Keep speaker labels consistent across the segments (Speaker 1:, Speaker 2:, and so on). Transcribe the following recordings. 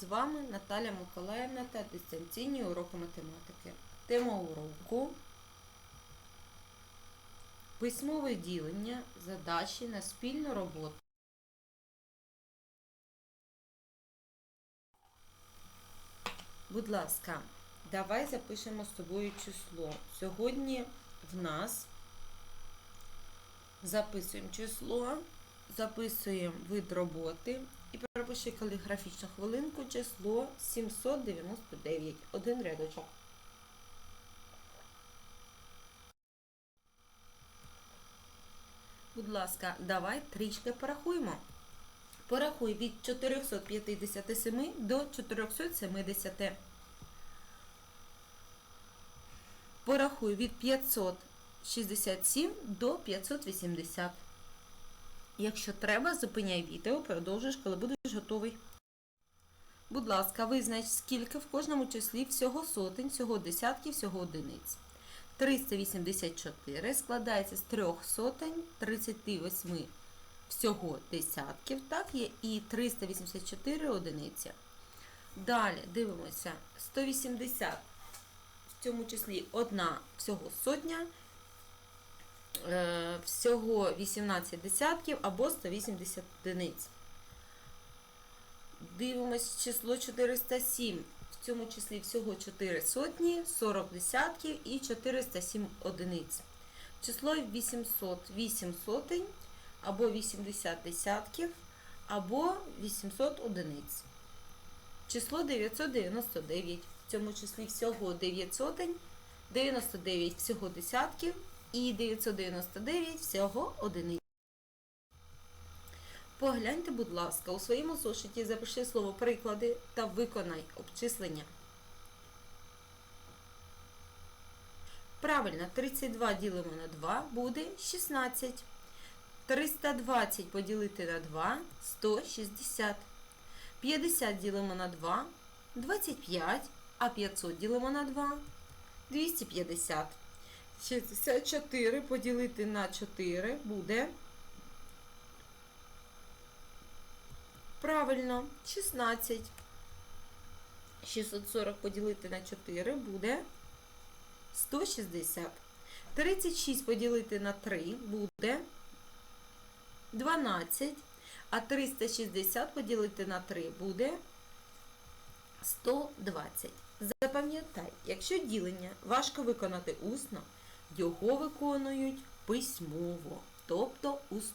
Speaker 1: З вами Наталя Миколаївна та дистанційні уроки математики. Тема уроку Письмове ділення задачі на спільну роботу. Будь ласка, давай запишемо з тобою число. Сьогодні в нас записуємо число, записуємо вид роботи і перепиши каліграфічну хвилинку число 799. Один рядочок. Будь ласка, давай трішки порахуємо. Порахуй від 457 до 470. Порахуй від 567 до 580. Якщо треба, зупиняй відео, продовжиш, коли будеш готовий. Будь ласка, визнач, скільки в кожному числі всього сотень, всього десятків, всього одиниць. 384 складається з трьох сотень, 38 всього десятків, так є і 384 одиниці. Далі дивимося 180 в цьому числі одна всього сотня, всього 18 десятків або 180 одиниць. Дивимось число 407. В цьому числі всього 4 сотні, 40 десятків і 407 одиниць. Число 800 8 сотень або 80 десятків або 800 одиниць. Число 999. В цьому числі всього 9 сотень, 99 всього десятків і 999 всього одиниць. Погляньте, будь ласка, у своєму зошиті запиши слово приклади та виконай обчислення. Правильно, 32 ділимо на 2 буде 16. 320 поділити на 2 160. 50 ділимо на 2 25, а 500 ділимо на 2 250. 64 поділити на 4 буде Правильно, 16. 640 поділити на 4 буде 160. 36 поділити на 3 буде 12. А 360 поділити на 3 буде 120. Запам'ятай, якщо ділення важко виконати усно, його виконують письмово, тобто усно.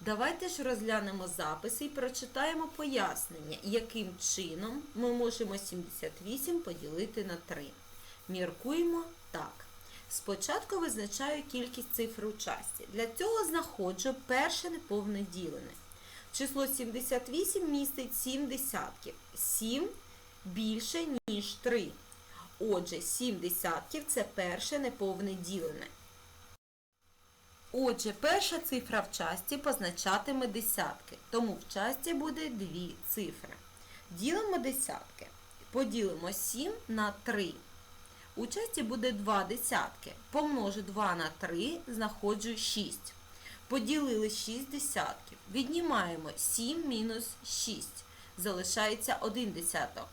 Speaker 1: Давайте ж розглянемо записи і прочитаємо пояснення, яким чином ми можемо 78 поділити на 3. Міркуємо так. Спочатку визначаю кількість цифр у часті. Для цього знаходжу перше неповне ділене. Число 78 містить 7 десятків. 7 більше, ніж 3. Отже, 7 десятків це перше неповне ділене. Отже, перша цифра в часті позначатиме десятки, тому в часті буде дві цифри. Ділимо десятки. Поділимо 7 на 3. У часті буде 2 десятки. Помножу 2 на 3, знаходжу 6. Поділили 6 десятків. Віднімаємо 7 мінус 6. Залишається 1 десяток.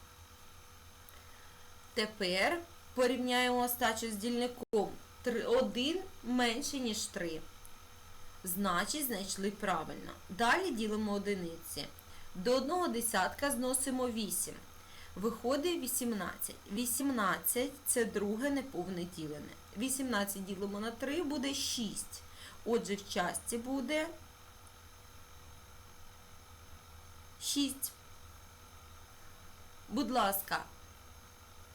Speaker 1: Тепер порівняємо остачу з дільником. 1 менше, ніж 3. Значить, знайшли правильно. Далі ділимо одиниці. До одного десятка зносимо 8. Виходить 18. 18 це друге неповне ділене. 18 ділимо на 3 буде 6. Отже, в часті буде 6. Будь ласка,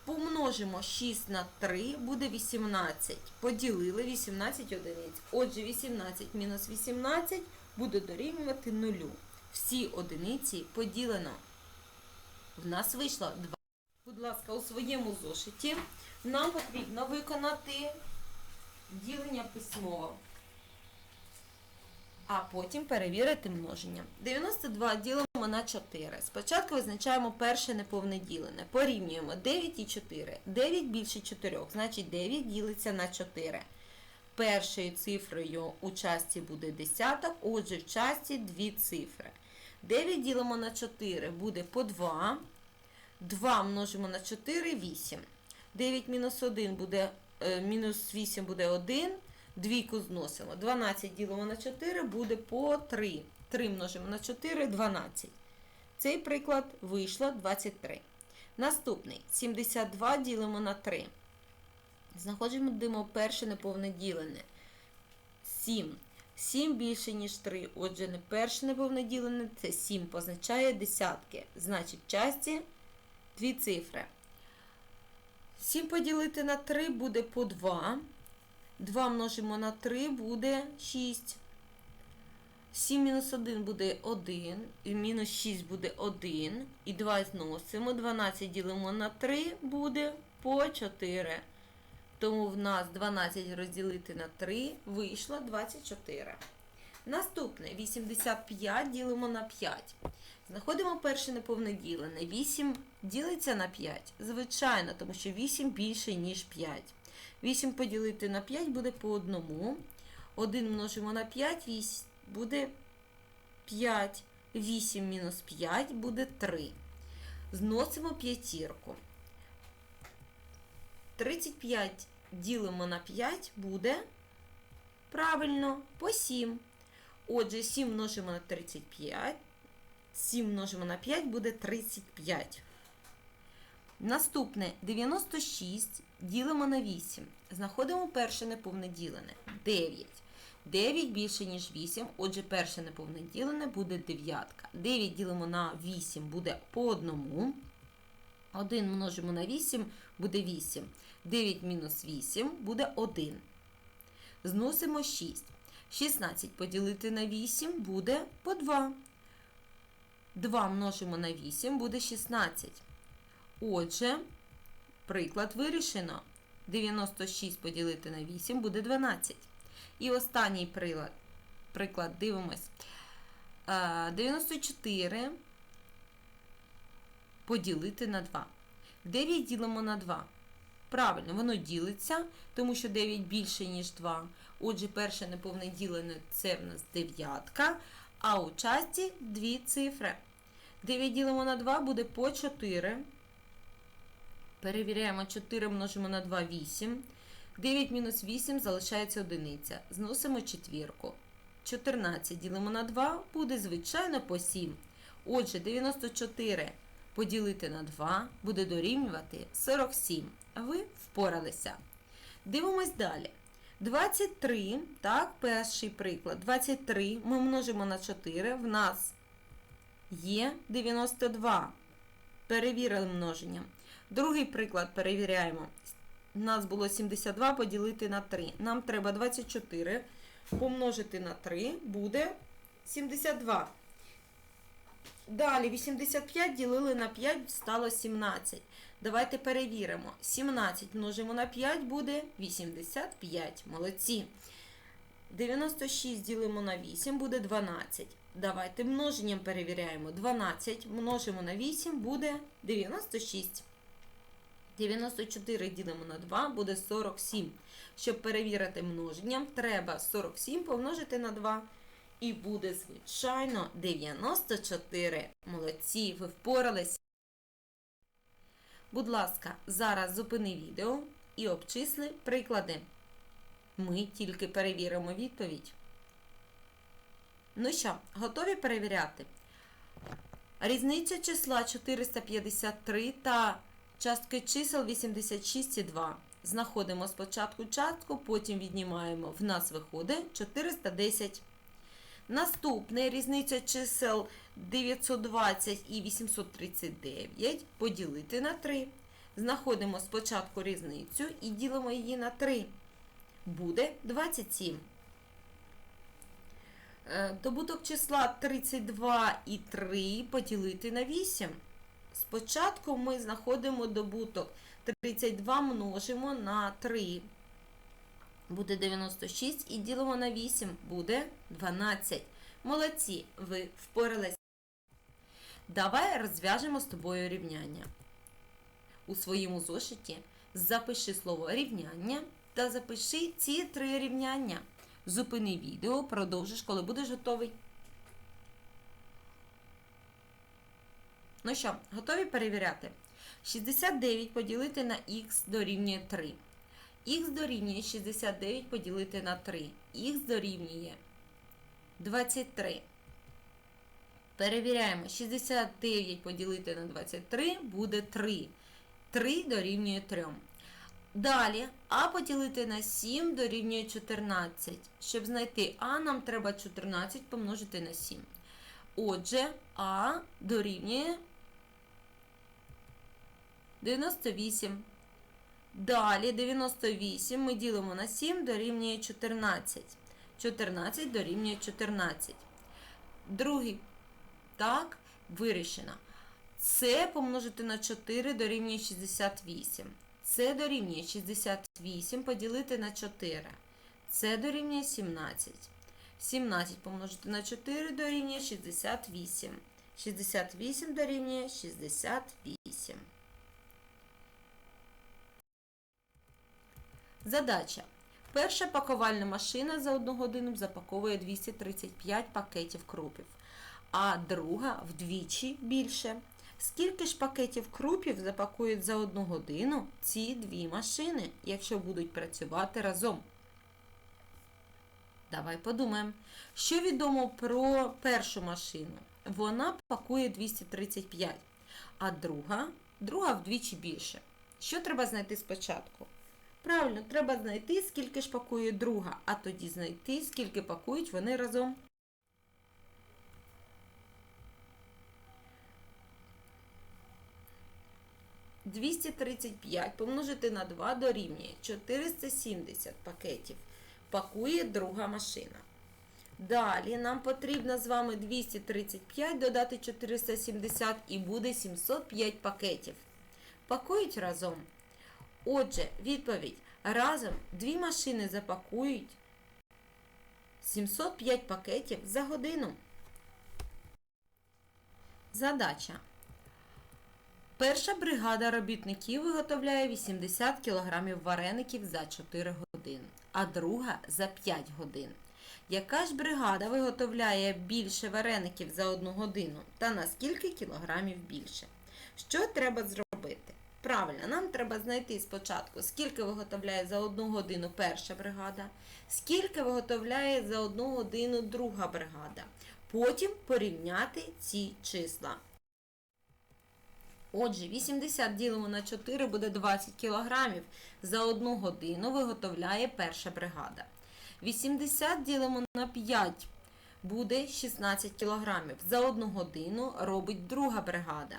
Speaker 1: Помножимо 6 на 3, буде 18. Поділили 18 одиниць. Отже, 18 мінус 18 буде дорівнювати 0. Всі одиниці поділено. В нас вийшло 2. Будь ласка, у своєму зошиті нам потрібно виконати ділення письмово. А потім перевірити множення. 92 ділимо на 4. Спочатку визначаємо перше неповне ділене. Порівнюємо 9 і 4. 9 більше 4, значить 9 ділиться на 4. Першою цифрою у часті буде десяток, отже в часті дві цифри. 9 ділимо на 4 буде по 2. 2 множимо на 4 8. 9 мінус 1 буде, е, мінус 8 буде 1. Двійку зносимо. 12 ділимо на 4 буде по 3. 3 множимо на 4 12. Цей приклад вийшло 23. Наступний 72 ділимо на 3. Знаходимо перше неповне ділене. 7. 7 більше, ніж 3. Отже, не перше неповне ділене це 7 позначає десятки. Значить, часті дві цифри. 7 поділити на 3 буде по 2. 2 множимо на 3 буде 6. 7 мінус 1 буде 1, і мінус 6 буде 1, і 2 зносимо. 12 ділимо на 3 буде по 4. Тому в нас 12 розділити на 3 вийшло 24. Наступне 85 ділимо на 5. Знаходимо перше неповне ділене. 8 ділиться на 5. Звичайно, тому що 8 більше, ніж 5. 8 поділити на 5 буде по одному. 1 множимо на 5, 8 буде 5. 8 мінус 5 буде 3. Зносимо п'ятірку. 35 ділимо на 5 буде правильно по 7. Отже, 7 множимо на 35. 7 множимо на 5 буде 35. Наступне 96 ділимо на 8. Знаходимо перше неповне ділене. 9. 9 більше, ніж 8. Отже, перше неповне ділене буде дев'ятка. 9 ділимо на 8 буде по одному. 1 множимо на 8 буде 8. 9 мінус 8 буде 1. Зносимо 6. 16 поділити на 8 буде по 2. 2 множимо на 8 буде 16. Отже, приклад вирішено. 96 поділити на 8 буде 12. І останній приклад, приклад дивимось. 94 поділити на 2. 9 ділимо на 2. Правильно, воно ділиться, тому що 9 більше, ніж 2. Отже, перше неповне ділене це в нас дев'ятка, а у часті дві цифри. 9 ділимо на 2 буде по 4. Перевіряємо 4 множимо на 2 8. 9 мінус 8 залишається одиниця. Зносимо четвірку. 14 ділимо на 2 буде, звичайно, по 7. Отже, 94 поділити на 2 буде дорівнювати 47. А ви впоралися. Дивимось далі. 23, так, перший приклад. 23 ми множимо на 4. В нас є 92. Перевірили множення. Другий приклад перевіряємо. Нас було 72 поділити на 3. Нам треба 24 помножити на 3 буде 72. Далі 85 ділили на 5 стало 17. Давайте перевіримо. 17 множимо на 5 буде 85. Молодці. 96 ділимо на 8 буде 12. Давайте множенням перевіряємо. 12 множимо на 8 буде 96. 94 ділимо на 2 буде 47. Щоб перевірити множенням, треба 47 помножити на 2. І буде, звичайно, 94. Молодці, ви впоралися. Будь ласка, зараз зупини відео і обчисли приклади. Ми тільки перевіримо відповідь. Ну що, готові перевіряти? Різниця числа 453 та частки чисел 86 і 2. Знаходимо спочатку частку, потім віднімаємо. В нас виходить 410. Наступне різниця чисел 920 і 839 поділити на 3. Знаходимо спочатку різницю і ділимо її на 3. Буде 27. Е, добуток числа 32 і 3 поділити на 8. Спочатку ми знаходимо добуток 32 множимо на 3. Буде 96 і ділимо на 8 буде 12. Молодці, ви впоралися. Давай розв'яжемо з тобою рівняння. У своєму зошиті запиши слово рівняння та запиши ці три рівняння. Зупини відео, продовжиш, коли будеш готовий. Ну що, готові перевіряти? 69 поділити на х дорівнює 3. Х дорівнює 69 поділити на 3. Х дорівнює 23. Перевіряємо. 69 поділити на 23 буде 3. 3 дорівнює 3. Далі А поділити на 7 дорівнює 14. Щоб знайти А, нам треба 14 помножити на 7. Отже, А дорівнює 98. Далі 98 ми ділимо на 7 дорівнює 14. 14 дорівнює 14. Другий. Так, вирішено. Це помножити на 4 дорівнює 68. Це дорівнює 68 поділити на 4. Це дорівнює 17. 17 помножити на 4 дорівнює 68. 68 дорівнює 68. Задача. Перша пакувальна машина за одну годину запаковує 235 пакетів крупів, а друга вдвічі більше. Скільки ж пакетів крупів запакують за одну годину ці дві машини, якщо будуть працювати разом? Давай подумаємо. Що відомо про першу машину? Вона пакує 235, а друга, друга вдвічі більше. Що треба знайти спочатку? Правильно, треба знайти, скільки ж пакує друга, а тоді знайти, скільки пакують вони разом. Двісті тридцять п'ять помножити на 2 дорівнює 470 пакетів. Пакує друга машина. Далі нам потрібно з вами 235 додати 470 і буде 705 пакетів. Пакують разом. Отже, відповідь. Разом дві машини запакують 705 пакетів за годину. Задача. Перша бригада робітників виготовляє 80 кг вареників за 4 години, а друга за 5 годин. Яка ж бригада виготовляє більше вареників за 1 годину та на скільки кілограмів більше? Що треба зробити? Правильно, нам треба знайти спочатку, скільки виготовляє за одну годину перша бригада, скільки виготовляє за одну годину друга бригада. Потім порівняти ці числа. Отже, 80 ділимо на 4 буде 20 кг. За одну годину виготовляє перша бригада. 80 ділимо на 5 буде 16 кг. За одну годину робить друга бригада.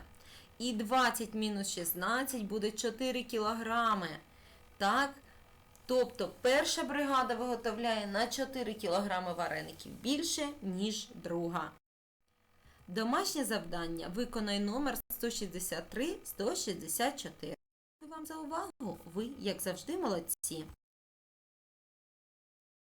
Speaker 1: І 20 мінус 16 буде 4 кілограми. Так? Тобто перша бригада виготовляє на 4 кілограми вареників більше, ніж друга. Домашнє завдання виконай номер 163-164. Дякую вам за увагу. Ви, як завжди, молодці.